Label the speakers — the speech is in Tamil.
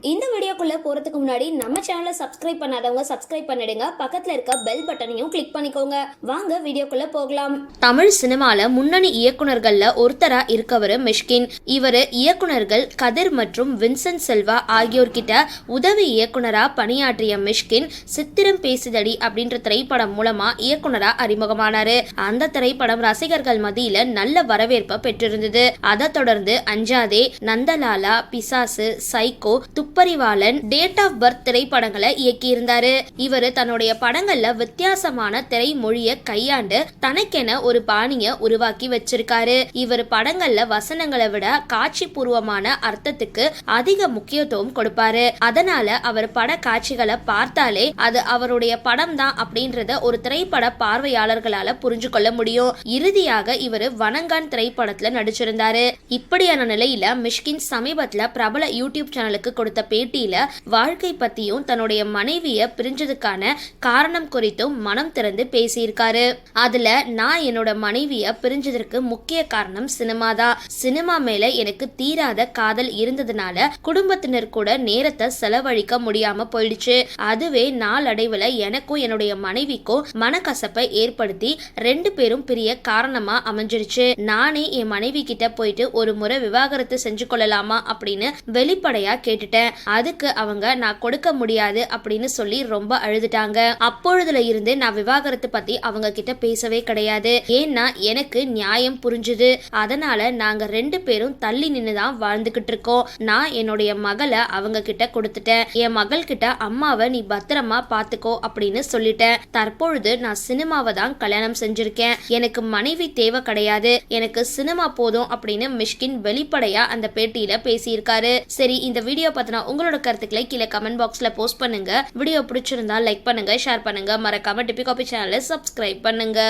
Speaker 1: இந்த வீடியோக்குள்ளே போறதுக்கு முன்னாடி நம்ம சேனலை சப்ஸ்கிரைப் பண்ணாதவங்க சப்ஸ்கிரைப் பண்ணிடுங்க. பக்கத்தில் இருக்க பெல் பட்டனையும் கிளிக் பண்ணிக்கோங்க. வாங்க வீடியோக்குள்ளே போகலாம்.
Speaker 2: தமிழ் சினிமாவில் முன்னணி இயக்குனர்களில் ஒருத்தராக இருக்கவர் மிஷ்கின். இவர் இயக்குனர்கள் கதிர் மற்றும் வின்சென்ட் செல்வா ஆகியோர்கிட்ட உதவி இயக்குனராக பணியாற்றிய மிஷ்கின் சித்திரம் பேசுதடி அப்படின்ற திரைப்படம் மூலமாக இயக்குனராக அறிமுகமானாரு. அந்த திரைப்படம் ரசிகர்கள் மத்தியில் நல்ல வரவேற்பை பெற்றிருந்தது. அதை தொடர்ந்து Anjathe Nandalala Pisasu Psycho Thupparivaalan date of birth திரைப்படங்களை இயக்கியிருந்தாரு. இவர் தன்னுடைய படங்கள்ல வித்தியாசமான திரைமொழியை கையாண்டு தனக்கென ஒரு பாணியை உருவாக்கி வச்சிருக்காரு. இவர் படங்கள்ல வசனங்களை விட காட்சி பூர்வமான அர்த்தத்துக்கு அதிக முக்கியத்துவம் கொடுப்பாரு. அதனால அவர் பட காட்சிகளை பார்த்தாலே அது அவருடைய படம் தான் அப்படின்றத ஒரு திரைப்பட பார்வையாளர்களால புரிஞ்சு கொள்ள முடியும். இறுதியாக இவர் வனங்கான் திரைப்படத்துல நடிச்சிருந்தாரு. இப்படியான நிலையில மிஷ்கின் சமீபத்துல பிரபல யூடியூப் சேனலுக்கு கொடுத்த பேட்டியில வாழ்க்கை பத்தியும் தன்னுடைய மனைவிய பிரிஞ்சதுக்கான காரணம் குறித்தும் மனம் திறந்து பேசியிருக்காரு. அதுல நான் என்னோட மனைவிய பிரிஞ்சதற்கு முக்கிய காரணம் சினிமா தான். சினிமா மேல எனக்கு தீராத காதல் இருந்ததுனால குடும்பத்தினர் கூட நேரத்தை செலவழிக்க முடியாம போயிடுச்சு. அதுவே நாளடைவுல எனக்கும் என்னுடைய மனைவிக்கும் மனக்கசப்பை ஏற்படுத்தி ரெண்டு பேரும் பிரிய காரணமா அமைஞ்சிருச்சு. நானே என் மனைவி கிட்ட போயிட்டு ஒரு முறை விவாகரத்து செஞ்சு கொள்ளலாமா அப்படின்னு வெளிப்படையா கேட்டுட்டேன். அதுக்கு அவங்க நான் கொடுக்க முடியாது அப்படின்னு சொல்லி ரொம்ப அழுதுட்டாங்க. அப்பொழுதுல இருந்து நான் விவாகரத்து பத்தி அவங்க கிட்ட பேசவே கிடையாது. ஏன்னா எனக்கு நியாயம் புரிஞ்சுது. அதனால நாங்க ரெண்டு பேரும் தள்ளி நின்று தான் வாழ்ந்துகிட்டு இருக்கோம். நான் என்னுடைய மகளை அவங்க கிட்ட கொடுத்துட்டேன். என் மகள் கிட்ட அம்மாவை நீ பத்திரமா பாத்துக்கோ அப்படின்னு சொல்லிட்டேன். தற்பொழுது நான் சினிமாவை தான் கல்யாணம் செஞ்சிருக்கேன். எனக்கு மனைவி தேவை கிடையாது. எனக்கு சினிமா போதும் அப்படின்னு மிஷ்கின் வெளிப்படையா அந்த பேட்டியில பேசியிருக்காரு. சரி இந்த வீடியோ பத்தின உங்களோட கருத்துக்களை கீழே கமெண்ட் பாக்ஸ்ல போஸ்ட் பண்ணுங்க. வீடியோ பிடிச்சிருந்தா லைக் பண்ணுங்க ஷேர் பண்ணுங்க. மறக்காம டிபி காபி சேனலை சப்ஸ்கிரைப் பண்ணுங்க.